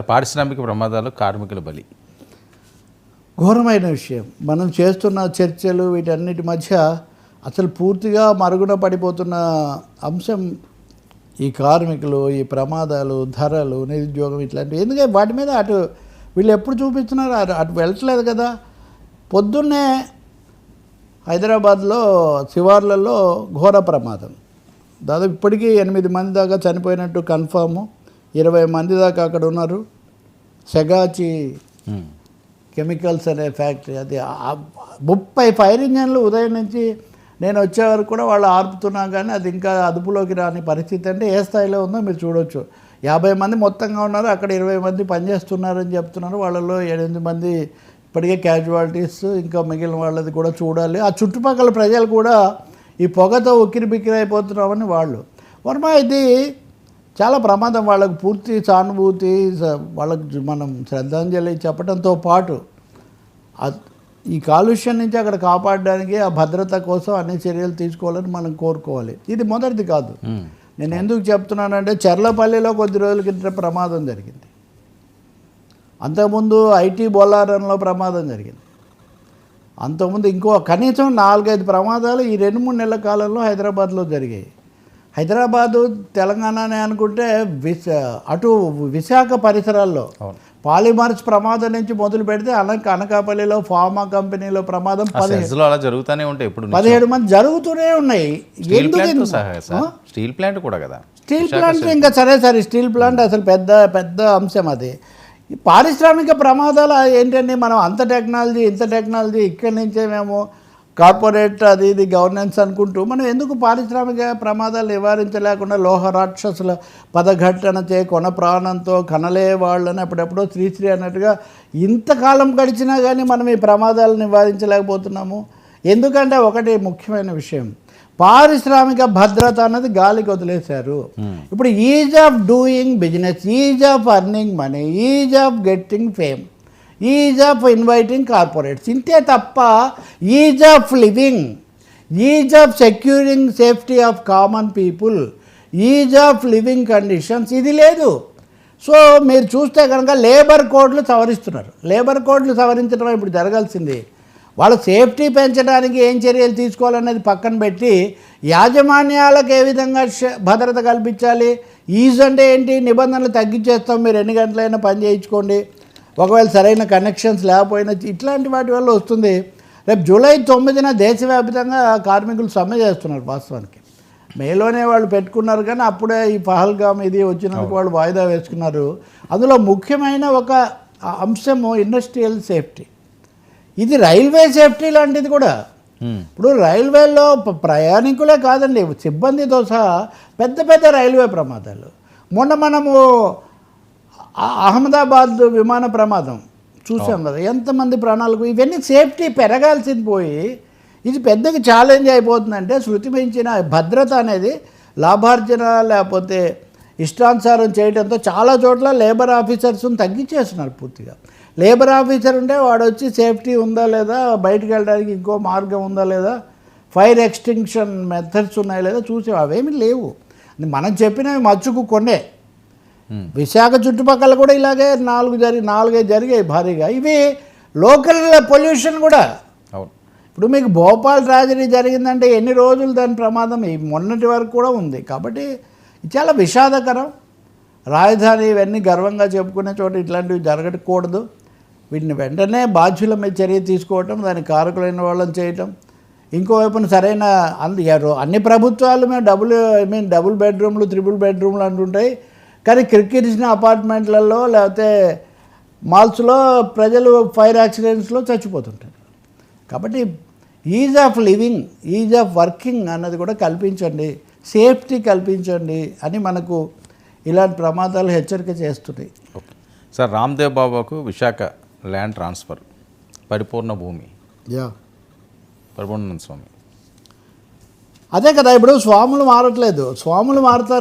పారిశ్రామిక ప్రమాదాలు కార్మికుల బలి. ఘోరమైన విషయం. మనం చేస్తున్న చర్చలు వీటన్నిటి మధ్య అసలు పూర్తిగా మరుగున పడిపోతున్న అంశం ఈ కార్మికులు ఈ ప్రమాదాలు ధరలు నిరుద్యోగం ఇట్లాంటివి. ఎందుకంటే వాటి మీద అటు వీళ్ళు ఎప్పుడు చూపిస్తున్నారు? అటు అటు వెళ్ళట్లేదు కదా. పొద్దున్నే హైదరాబాద్లో శివార్లలో ఘోర ప్రమాదం. దాదాపు ఇప్పటికీ ఎనిమిది మంది దాకా చనిపోయినట్టు కన్ఫాము. ఇరవై మంది దాకా అక్కడ ఉన్నారు. సెగాచి. కెమికల్స్ అనే ఫ్యాక్టరీ అది ముప్పై ఫైర్ ఇంజన్లు ఉదయం నుంచి నేను వచ్చే వరకు కూడా వాళ్ళు ఆర్పుతున్నా కానీ అది ఇంకా అదుపులోకి రాని పరిస్థితి అంటే ఏ స్థాయిలో ఉందో మీరు చూడొచ్చు. యాభై మంది మొత్తంగా ఉన్నారు అక్కడ ఇరవై మంది పనిచేస్తున్నారని చెప్తున్నారు. వాళ్ళలో ఎనిమిది మంది ఇప్పటికే క్యాజువాలిటీస్ ఇంకా మిగిలిన వాళ్ళది కూడా చూడాలి. ఆ చుట్టుపక్కల ప్రజలు కూడా ఈ పొగతో ఉక్కిరి బిక్కిరి అయిపోతున్నామని వాళ్ళు. వర్మ ఇది చాలా ప్రమాదం. వాళ్ళకు పూర్తి సానుభూతి వాళ్ళకు మనం శ్రద్ధాంజలి చెప్పడంతో పాటు ఈ కాలుష్యం నుంచి అక్కడ కాపాడడానికి ఆ భద్రత కోసం అన్ని చర్యలు తీసుకోవాలని మనం కోరుకోవాలి. ఇది మొదటిది కాదు. నేను ఎందుకు చెప్తున్నానంటే చెర్లపల్లిలో కొద్ది రోజుల కింద ప్రమాదం జరిగింది. అంతకుముందు ఐటీ బొల్లారంలో ప్రమాదం జరిగింది. అంతకుముందు ఇంకో కనీసం నాలుగైదు ప్రమాదాలు ఈ రెండు మూడు నెలల కాలంలో హైదరాబాద్లో జరిగాయి. హైదరాబాదు తెలంగాణనే అనుకుంటే విశ అటు విశాఖ పరిసరాల్లో పాలిమర్స్ ప్రమాదం నుంచి మొదలు పెడితే అనక అనకాపల్లిలో ఫార్మా కంపెనీలో ప్రమాదం ఆ పది సెజ్లో అలా జరుగుతూనే ఉంటాయి ఇప్పుడు పదిహేడు మంది జరుగుతూనే ఉన్నాయి. స్టీల్ ప్లాంట్ కూడా కదా. స్టీల్ ప్లాంట్ ఇంకా సరే సరే స్టీల్ ప్లాంట్ అసలు పెద్ద పెద్ద అంశం అది. పారిశ్రామిక ప్రమాదాలు ఏంటండి? మనం అంత టెక్నాలజీ ఇంత టెక్నాలజీ ఇక్కడి నుంచే మేము కార్పొరేట్ అది ఇది గవర్నెన్స్ అనుకుంటూ మనం ఎందుకు పారిశ్రామిక ప్రమాదాలు నివారించలేకుండా లోహ రాక్షసుల పదఘట్టన చే కొన ప్రాణంతో కనలే వాళ్ళని అప్పుడెప్పుడో శ్రీశ్రీ అన్నట్టుగా ఇంతకాలం గడిచినా కానీ మనం ఈ ప్రమాదాలు నివారించలేకపోతున్నాము. ఎందుకంటే ఒకటి ముఖ్యమైన విషయం. పారిశ్రామిక భద్రత అన్నది గాలికి వదిలేశారు. ఇప్పుడు ease of doing business ease of earning money ease of getting fame. Ease of inviting corporates ఇంతే తప్ప ease of living ease of securing safety of common people ease of living conditions ఇది లేదు. సో మీరు చూస్తే కనుక labour కోడ్లు సవరిస్తున్నారు. Labour కోడ్లు సవరించడం ఇప్పుడు జరగాల్సింది. వాళ్ళ సేఫ్టీ పెంచడానికి ఏం చర్యలు తీసుకోవాలనేది పక్కన పెట్టి యాజమాన్యాలకు ఏ విధంగా ష- భద్రత కల్పించాలి? ఈజ్ అంటే ఏంటి? నిబంధనలు తగ్గించేస్తాం మీరు ఎన్ని గంటలైనా పని చేయించుకోండి. ఒకవేళ సరైన కనెక్షన్స్ లేకపోయినా ఇట్లాంటి వాటి వల్ల వస్తుంది. రేపు జూలై తొమ్మిదిన దేశవ్యాప్తంగా కార్మికులు సమ్మె చేస్తున్నారు వాస్తవానికి. మేలోనే వాళ్ళు పెట్టుకున్నారు కానీ అప్పుడే ఈ పహల్గామ్ ఇది వచ్చినందుకు వాళ్ళు వాయిదా వేసుకున్నారు. అందులో ముఖ్యమైన ఒక అంశము ఇండస్ట్రియల్ సేఫ్టీ ఇది రైల్వే సేఫ్టీ లాంటిది కూడా. ఇప్పుడు రైల్వేలో ప్రయాణికులే కాదండి సిబ్బందితో సహా పెద్ద పెద్ద రైల్వే ప్రమాదాలు. మొన్న మనము అహ్మదాబాద్ విమాన ప్రమాదం చూసాం కదా ఎంతమంది ప్రాణాలకు ఇవన్నీ సేఫ్టీ పెరగాల్సింది పోయి ఇది పెద్దగా ఛాలెంజ్ అయిపోతుందంటే శృతి మించిన భద్రత అనేది లాభార్జన లేకపోతే ఇష్టానుసారం చేయడంతో చాలా చోట్ల లేబర్ ఆఫీసర్స్ని తగ్గించేస్తున్నారు పూర్తిగా. లేబర్ ఆఫీసర్ ఉంటే వాడు వచ్చి సేఫ్టీ ఉందా లేదా బయటికి వెళ్ళడానికి ఇంకో మార్గం ఉందా లేదా ఫైర్ ఎక్స్టింక్షన్ మెథడ్స్ ఉన్నాయా లేదా చూసే అవేమీ లేవు. మనం చెప్పినవి మచ్చుకు కొన్నే. విశాఖ చుట్టుపక్కల కూడా ఇలాగే నాలుగు జరిగి నాలుగైదు జరిగాయి భారీగా. ఇవి లోకల్ పొల్యూషన్ కూడా. అవును. ఇప్పుడు మీకు భోపాల్ ట్రాజడీ జరిగిందంటే ఎన్ని రోజులు దాని ప్రమాదం? ఈ మొన్నటి వరకు కూడా ఉంది. కాబట్టి చాలా విషాదకరం. రాజధాని ఇవన్నీ గర్వంగా చెప్పుకునే చోట ఇట్లాంటివి జరగకూడదు. వీటిని వెంటనే బాధ్యుల మీద చర్య తీసుకోవటం దానికి కారకులైన వాళ్ళని చేయటం. ఇంకోవైపున సరైన అందు అన్ని ప్రభుత్వాలు మేము డబుల్ ఐ మీన్ డబుల్ బెడ్రూమ్లు త్రిబుల్ బెడ్రూమ్లు అంటుంటాయి. కానీ క్రికెట్సిన అపార్ట్మెంట్లలో లేకపోతే మాల్స్లో ప్రజలు ఫైర్ యాక్సిడెంట్స్లో చచ్చిపోతుంటారు. కాబట్టి ease of living ease of working అన్నది కూడా కల్పించండి సేఫ్టీ కల్పించండి అని మనకు ఇలాంటి ప్రమాదాలు హెచ్చరిక చేస్తున్నాయి ఓకే. సార్ రామ్దేవ్ బాబాకు విశాఖ ల్యాండ్ ట్రాన్స్ఫర్ పరిపూర్ణ భూమి. యా. పరిపూర్ణ స్వామి. అదే కదా ఇప్పుడు స్వాములు మారట్లేదు. స్వాములు మారుతారు